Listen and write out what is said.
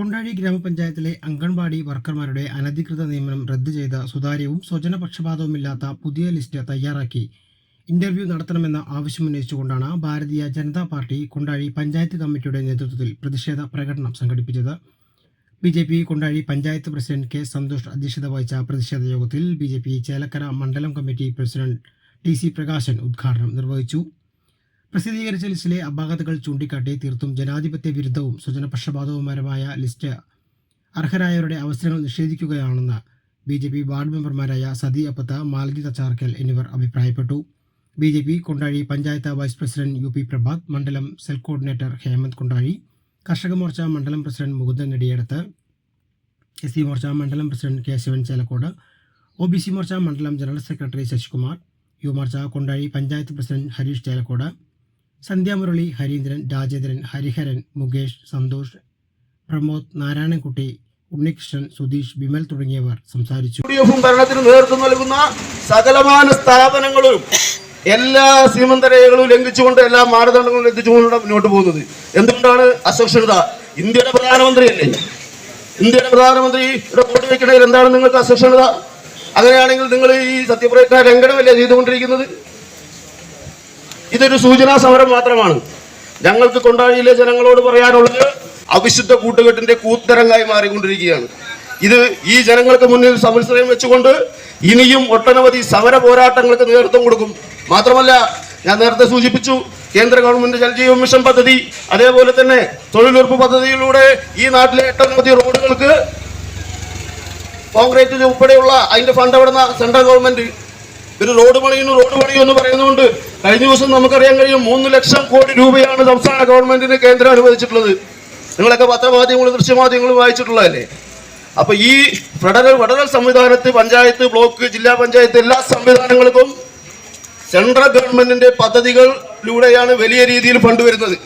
കൊണ്ടാഴി ഗ്രാമപഞ്ചായത്തിലെ അംഗൻവാടി വർക്കർമാരുടെ അനധികൃത നിയമനം റദ്ദു ചെയ്ത സുതാര്യവും സ്വജനപക്ഷപാതവുമില്ലാത്ത പുതിയ ലിസ്റ്റ് തയ്യാറാക്കി. ഇന്റർവ്യൂ നടത്തണമെന്ന ആവശ്യമുന്നയിച്ചുകൊണ്ടാണ് ഭാരതീയ ജനതാ പാർട്ടി കുണ്ടാഴി പഞ്ചായത്ത് കമ്മിറ്റിയുടെ നേതൃത്വത്തിൽ പ്രതിഷേധ പ്രകടനം സംഘടിപ്പിച്ചത്. B J P Kondazhi panchayat president K Santhosh അധ്യക്ഷത വഹിച്ച പ്രതിഷേധ യോഗത്തിൽ ബി ജെ പി ചേലക്കര മണ്ഡലം committee president T C Prakashan ഉദ്ഘാടനം നിർവഹിച്ചു. പ്രസിദ്ധീകരിച്ച ലിസ്റ്റിലെ അപാകതകൾ ചൂണ്ടിക്കാട്ടി തീർത്തും ജനാധിപത്യ വിരുദ്ധവും സ്വജനപക്ഷപാതവുമാരമായ ലിസ്റ്റ് അർഹരായവരുടെ അവസരങ്ങൾ നിഷേധിക്കുകയാണെന്ന് ബി ജെ പി വാർഡ് മെമ്പർമാരായ സതി അപ്പത്ത മാലതി തച്ചാർക്കൽ എന്നിവർ അഭിപ്രായപ്പെട്ടു. B J P Kondazhi panchayat vice president U P Prabhath മണ്ഡലം സെൽ കോർഡിനേറ്റർ ഹേമന്ത് കൊണ്ടാഴി കർഷക മോർച്ച മണ്ഡലം president Mukundan Nediyadath S C Morcha മണ്ഡലം president Keshavan Chelakkode O B C Morcha മണ്ഡലം general secretary Sasikumar Yuvamorcha Kondazhi panchayat president Harish Chelakkode Sandhyamurali Harindran Rajendran Hariharan Mukesh Santhosh Pramod Narayanankutty Unnikrishnan Sudheesh Vimal തുടങ്ങിയവർ സംസാരിച്ചു. ഭരണത്തിന് നേതൃത്വം നൽകുന്ന സകലമാന സ്ഥാപനങ്ങളും എല്ലാ സീമന്തരേഖകളും ലംഘിച്ചുകൊണ്ട് എല്ലാ മാനദണ്ഡങ്ങളും ലംഘിച്ചുകൊണ്ട് മുന്നോട്ട് പോകുന്നത്. എന്തുകൊണ്ടാണ് അസക്ഷരത ഇന്ത്യയുടെ പ്രധാനമന്ത്രി അല്ലേ ഇന്ത്യയുടെ പ്രധാനമന്ത്രിയുടെ വോട്ട് എന്താണ് നിങ്ങൾക്ക് അസക്ഷരത അങ്ങനെയാണെങ്കിൽ നിങ്ങൾ ഈ സത്യപ്രതിജ്ഞ ലംഘനമല്ലേ ചെയ്തുകൊണ്ടിരിക്കുന്നത്? ഇതൊരു സൂചനാ സമരം മാത്രമാണ്. ഞങ്ങൾക്ക് കൊണ്ടാഴിയിലെ ജനങ്ങളോട് പറയാനുള്ളത് അവിശുദ്ധ കൂട്ടുകെട്ടിന്റെ കൂത്തരങ്ങായി മാറിക്കൊണ്ടിരിക്കുകയാണ്. ഇത് ഈ ജനങ്ങൾക്ക് മുന്നിൽ സമത്സരം വെച്ചുകൊണ്ട് ഇനിയും ഒട്ടനവധി സമര പോരാട്ടങ്ങൾക്ക് നേതൃത്വം കൊടുക്കും. മാത്രമല്ല ഞാൻ നേരത്തെ സൂചിപ്പിച്ചു കേന്ദ്ര ഗവൺമെന്റ് ജലജീവ മിഷൻ പദ്ധതി അതേപോലെ തന്നെ തൊഴിലുറപ്പ് പദ്ധതിയിലൂടെ ഈ നാട്ടിലെ ഒട്ടനവധി റോഡുകൾക്ക് കോൺക്രീറ്റ് ഉൾപ്പെടെയുള്ള അതിന്റെ ഫണ്ട് അവിടുന്ന സെൻട്രൽ ഗവൺമെന്റ് ഒരു റോഡ് പണിയുന്നു റോഡ് പണിയും എന്ന് പറയുന്നുണ്ട് കഴിഞ്ഞ ദിവസം നമുക്കറിയാൻ കഴിയും മൂന്ന് ലക്ഷം കോടി രൂപയാണ് സംസ്ഥാന ഗവൺമെന്റിന് കേന്ദ്രം അനുവദിച്ചിട്ടുള്ളത്. നിങ്ങളൊക്കെ പത്രമാധ്യമങ്ങളും ദൃശ്യമാധ്യമങ്ങളും വായിച്ചിട്ടുള്ളതല്ലേ? അപ്പൊ ഈ ഫെഡറൽ ഫെഡറൽ സംവിധാനത്ത് പഞ്ചായത്ത് ബ്ലോക്ക് ജില്ലാ പഞ്ചായത്ത് എല്ലാ സംവിധാനങ്ങൾക്കും സെൻട്രൽ ഗവൺമെന്റിന്റെ പദ്ധതികളിലൂടെയാണ് വലിയ രീതിയിൽ ഫണ്ട് വരുന്നത്.